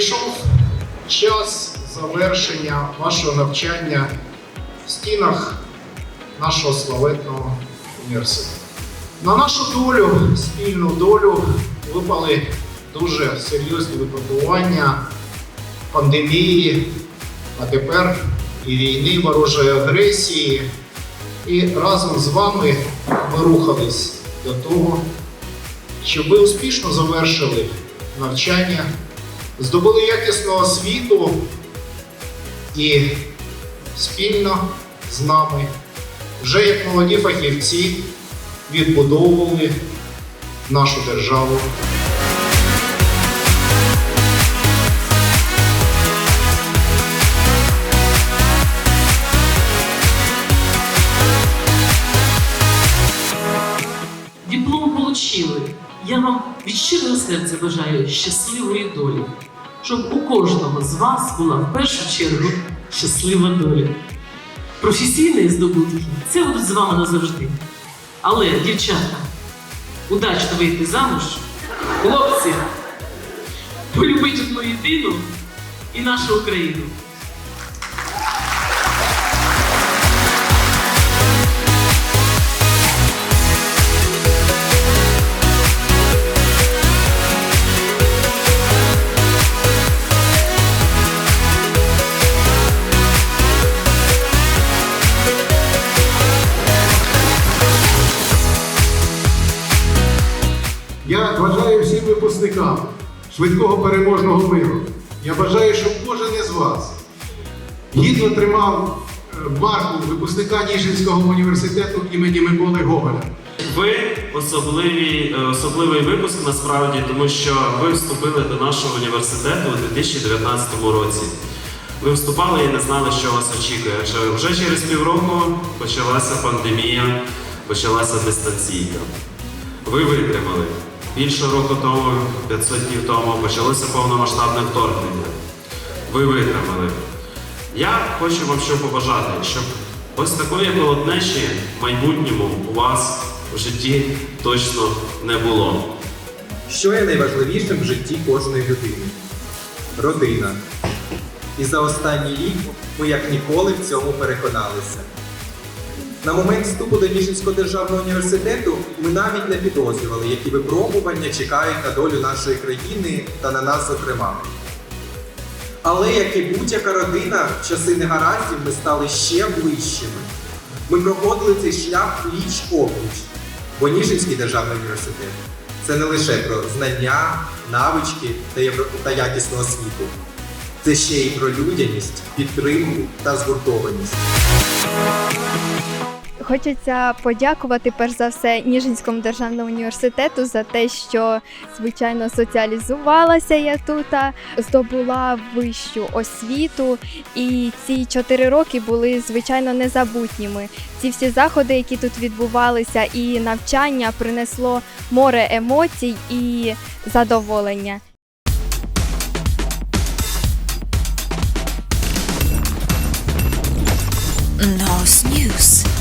Прийшов час завершення вашого навчання в стінах нашого славетного університету. На нашу долю, спільну долю, випали дуже серйозні випробування пандемії, а тепер і війни ворожої агресії. І разом з вами ми рухались до того, щоб ви успішно завершили навчання, здобули якісну освіту і спільно з нами, вже як молоді фахівці, відбудовували нашу державу. Диплом получили. Я вам від щирого серця бажаю щасливої долі, щоб у кожного з вас була в першу чергу щаслива доля. Професійні здобутки це будуть з вами назавжди. Але, дівчата, удачно вийти замуж, хлопці, полюбіть одну єдину і нашу Україну. Я бажаю всім випускникам швидкого переможного миру. Я бажаю, щоб кожен із вас гідно тримав е, марку випускника Ніжинського університету імені Миколи Гоголя. Ви особливий, е, особливий випуск насправді, тому що ви вступили до нашого університету у 2019 році. Ви вступали і не знали, що вас очікує. Адже вже через півроку почалася пандемія, почалася дистанційка. Ви витримали. Більше року тому, 500 днів тому, почалося повномасштабне вторгнення. Ви витримали. Я хочу вам що побажати, щоб ось такої холоднечі в майбутньому у вас в житті точно не було. Що є найважливішим в житті кожної людини? Родина. І за останній рік ми як ніколи в цьому переконалися. На момент вступу до Ніжинського державного університету ми навіть не підозрювали, які випробування чекають на долю нашої країни та на нас зокрема. Але як і будь-яка родина, в часи негараздів ми стали ще ближчими. Ми проходили цей шлях пліч опліч, бо Ніжинський державний університет це не лише про знання, навички та, якісну освіту. Це ще й про людяність, підтримку та згуртованість. Хочеться подякувати перш за все Ніжинському державному університету за те, що звичайно соціалізувалася я тут, здобула вищу освіту, і ці чотири роки були звичайно незабутніми. Ці всі заходи, які тут відбувалися, і навчання принесло море емоцій і задоволення. No News.